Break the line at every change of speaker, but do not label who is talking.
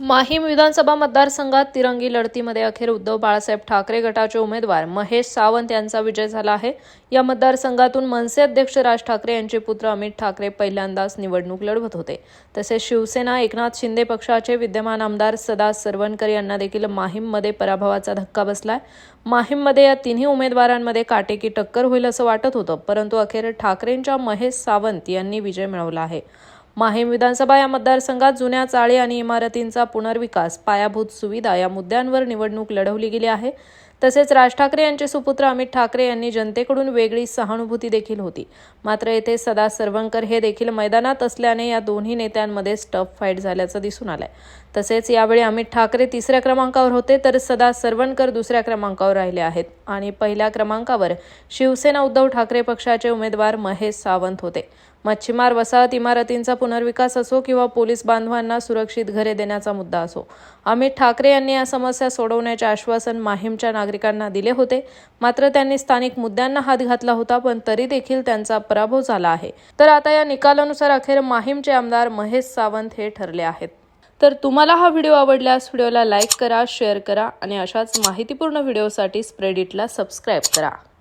माहीम विधानसभा मतदारसंघात तिरंगी लढतीमध्ये अखेर उद्धव बाळासाहेब ठाकरे गटाचे उमेदवार महेश सावंत यांचा विजय झाला आहे. या मतदारसंघातून मनसे अध्यक्ष राज ठाकरे यांचे पुत्र अमित ठाकरे पहिल्यांदाच निवडणूक लढवत होते. तसेच शिवसेना एकनाथ शिंदे पक्षाचे विद्यमान आमदार सदा सरवणकर यांना देखील माहीममध्ये पराभवाचा धक्का बसलाय. माहीममध्ये या तिन्ही उमेदवारांमध्ये काटेकी टक्कर होईल असं वाटत होतं परंतु अखेर ठाकरेंच्या महेश सावंत यांनी विजय मिळवला आहे. माहीम विधानसभा या मतदारसंघात जुन्या चाळी आणि इमारतींचा पुनर्विकास पायाभूत सुविधा या मुद्द्यांवर निवडणूक लढवली गेली आहे. तसेच राज ठाकरे यांचे सुपुत्र अमित ठाकरे यांनी जनतेकडून वेगळी सहानुभूती देखील होती. मात्र येथे सदा सरवणकर हे देखील मैदानात असल्याने या दोन्ही नेत्यांमध्ये स्टफ फाईट झाल्याचं दिसून आलंय. तसेच यावेळी अमित ठाकरे तिसऱ्या क्रमांकावर होते तर सदा सरवणकर दुसऱ्या क्रमांकावर राहिले आहेत आणि पहिल्या क्रमांकावर शिवसेना उद्धव ठाकरे पक्षाचे उमेदवार महेश सावंत होते. मच्छीमार वसाहत इमारतींचा पुनर्विकास असो किंवा पोलीस बांधवांना सुरक्षित घरे देण्याचा मुद्दा असो अमित ठाकरे यांनी या समस्या सोडवण्याचे आश्वासन माहीमच्या नागरिक नागरिकांना दिले होते. मात्र त्यांनी स्थानिक मुद्द्यांना हात घातला होता पण तरी देखील त्यांचा पराभव झाला आहे. तर आता या निकालानुसार अखेर माहीमचे आमदार महेश सावंत हे ठरले आहेत. तर तुम्हाला हा व्हिडिओ आवडल्यास व्हिडिओला लाईक करा शेअर करा आणि अशाच माहितीपूर्ण व्हिडिओसाठी स्प्रेडिटला सबस्क्राईब करा.